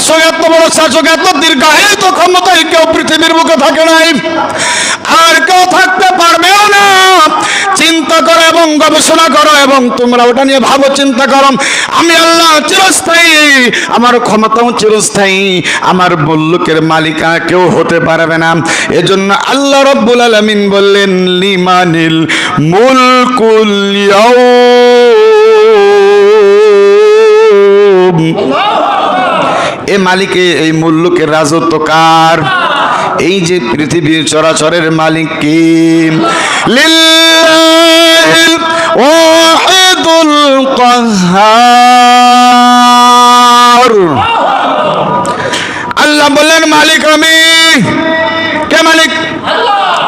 শাসক এত বড় শাসক এত দীর্ঘায়িত ক্ষমতায় কেউ পৃথিবীর বুকে থাকে নাই। আর কেউ থাকতে পারবেও না। চিন্তা করো এবং গবেষণা করো এবং তোমরা ওটা নিয়ে ভাবো, চিন্তা করো। আমি আল্লাহ চিরস্থায়ী, আমার ক্ষমতাও চিরস্থায়ী, আমার বল্লুকের মালিকা কেউ হতে পারবে না। এজন্য আল্লাহ রব্বুল আলামিন বললেন, লিমানিল মুলকুল ইয়াউম। এ মালিকে, এই মুল্লুকের রাজত্ব কার? এই যে পৃথিবীর চরাচরের মালিক কি? ওয়াহিদুল আল্লাহ বললেন, মালিক আমি। কে মালিক?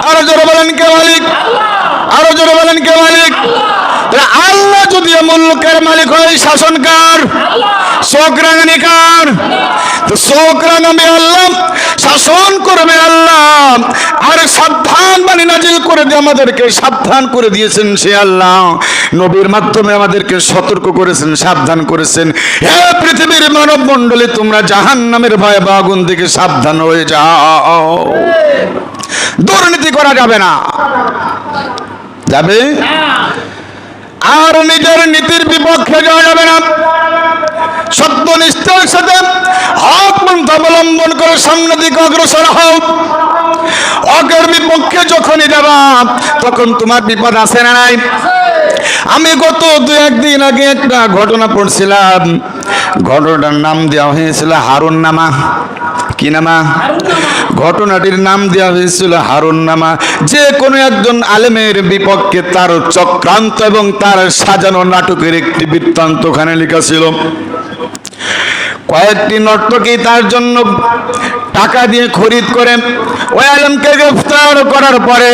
আরও জোরে বলেন, কে মালিক? আরও জোরে বলেন, কে মালিক? আল্লাহ যদি মুল্লুকের মালিক হয়, শাসনকার। শোক রাঙানি কার তো রাঙাবে আল্লাহ শাসন করবে আল্লাহ। আর সাবধান বাণী নাজিল করে দিয়ে আমাদেরকে সাবধান করে দিয়েছেন সে আল্লাহ। নবীর মাধ্যমে আমাদেরকে সতর্ক করেছেন সাবধান করেছেন। হে পৃথিবীর মানব মণ্ডলী তোমরা জাহান নামের ভয় বা আগুন থেকে সাবধান হয়ে যাও। দুর্নীতি করা যাবে না। যাবে? আর নিজের নীতির বিপক্ষে যাওয়া যাবে না সত্যনিষ্ঠার সাথে হক পন্থা করে সামনের দিকে অগ্রসর হও। অকের বিপক্ষে যখনই যাবা, তখন তোমার বিপদ আসে না নাই? আমি গত দু একদিন আগে একটা ঘটনা পড়ছিলাম। ঘটনাটার নাম দেওয়া হয়েছিল হারুন নামা কি নামা? ঘটনাটির নাম দেওয়া হয়েছিল হারুন নামা যে কোনো একজন আলেমের বিপক্ষে তার চক্রান্ত এবং তার সাজানো নাটকের একটি বৃত্তান্ত ওখানে লেখা ছিল। কয়েকটি নর্তকী তার জন্য টাকা দিয়ে খরিদ করে ওই আলেমকে গ্রেফতার করার পরে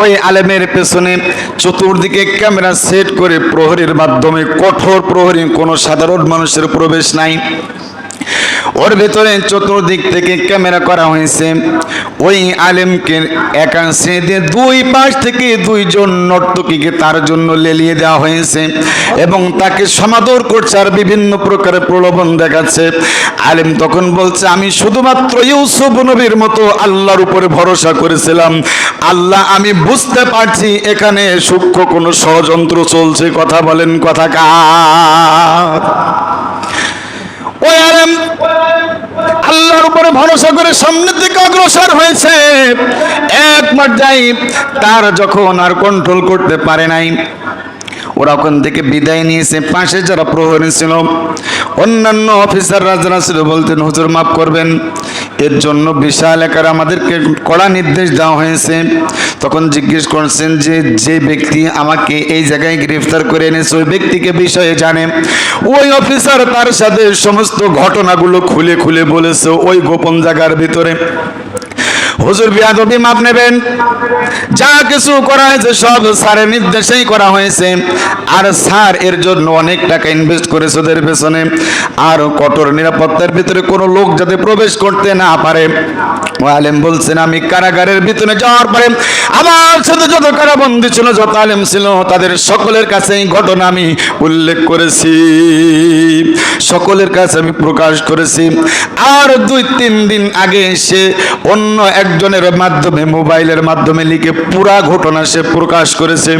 ওই আলেমের পেছনে চতুর্দিকে ক্যামেরা সেট করে প্রহরীর মাধ্যমে কঠোর প্রহরী, কোনো সাধারণ মানুষের প্রবেশ নাই। ওর ভেতরে চতুর্দিক থেকে ক্যামেরা করা হয়েছে। ওই আলেমকে একাংশে দিয়ে দুই পাশ থেকে দুইজন নর্তকীকে তার জন্য লেলিয়ে দেওয়া হয়েছে এবং তাকে সমাদর করছে আর বিভিন্ন প্রকারের প্রলোভন দেখাচ্ছে। আলেম তখন বলছে, আমি শুধুমাত্র ইউসুফ নবীর মতো আল্লাহর উপরে ভরসা করেছিলাম। আল্লাহ, আমি বুঝতে পারছি এখানে সূক্ষ্ম কোনো ষড়যন্ত্র চলছে। কথা বলেন, কথা কার? ওই আলেম আল্লাহর উপরে ভরসা করে সামনের দিকে অগ্রসর হয়েছে। এক পর্যায়ে তার যখন আর কন্ট্রোল করতে পারে নাই, ওরা ওখান থেকে বিদায় নিয়েছে। পাশে যারা প্রহরী ছিল, অন্যান্য অফিসাররা যারা ছিল, বলতেন, হুজুর, মাফ করবেন। এর জন্য বিশাল একার আমাদেরকে কড়া নির্দেশ দেওয়া হয়েছে। তখন জিজ্ঞেস করছেন যে যে ব্যক্তি আমাকে এই জায়গায় গ্রেফতার করে এনেছে, ওই ব্যক্তিকে বিষয়ে জানে। ওই অফিসার তার সাথে সমস্ত ঘটনাগুলো খুলে খুলে বলেছে ওই গোপন জায়গার ভিতরে। হুজুর বিয়াদবি মাপ নেবেন? যা কিছু করা হয়েছে, সব স্যারের নির্দেশেই করা হয়েছে। আর স্যার এর জন্য অনেক টাকা ইনভেস্ট করেছে ওদের পেছনে। আর কঠোর নিরাপত্তার ভিতরে কোনো লোক যাতে প্রবেশ করতে না পারে। আলেম বলছেন, আমি কারাগারের ভিতরে যাওয়ার পরে আমার সাথে যত কারাবন্দি ছিল, যত আলেম ছিল, তাদের সকলের কাছে এই ঘটনা আমি উল্লেখ করেছি। সকলের কাছে আমি প্রকাশ করেছি। আর দুই, তিন দিন আগে সে অন্য একজনের মাধ্যমে, মোবাইলের মাধ্যমে লিখে পুরা ঘটনা সে প্রকাশ করেছে।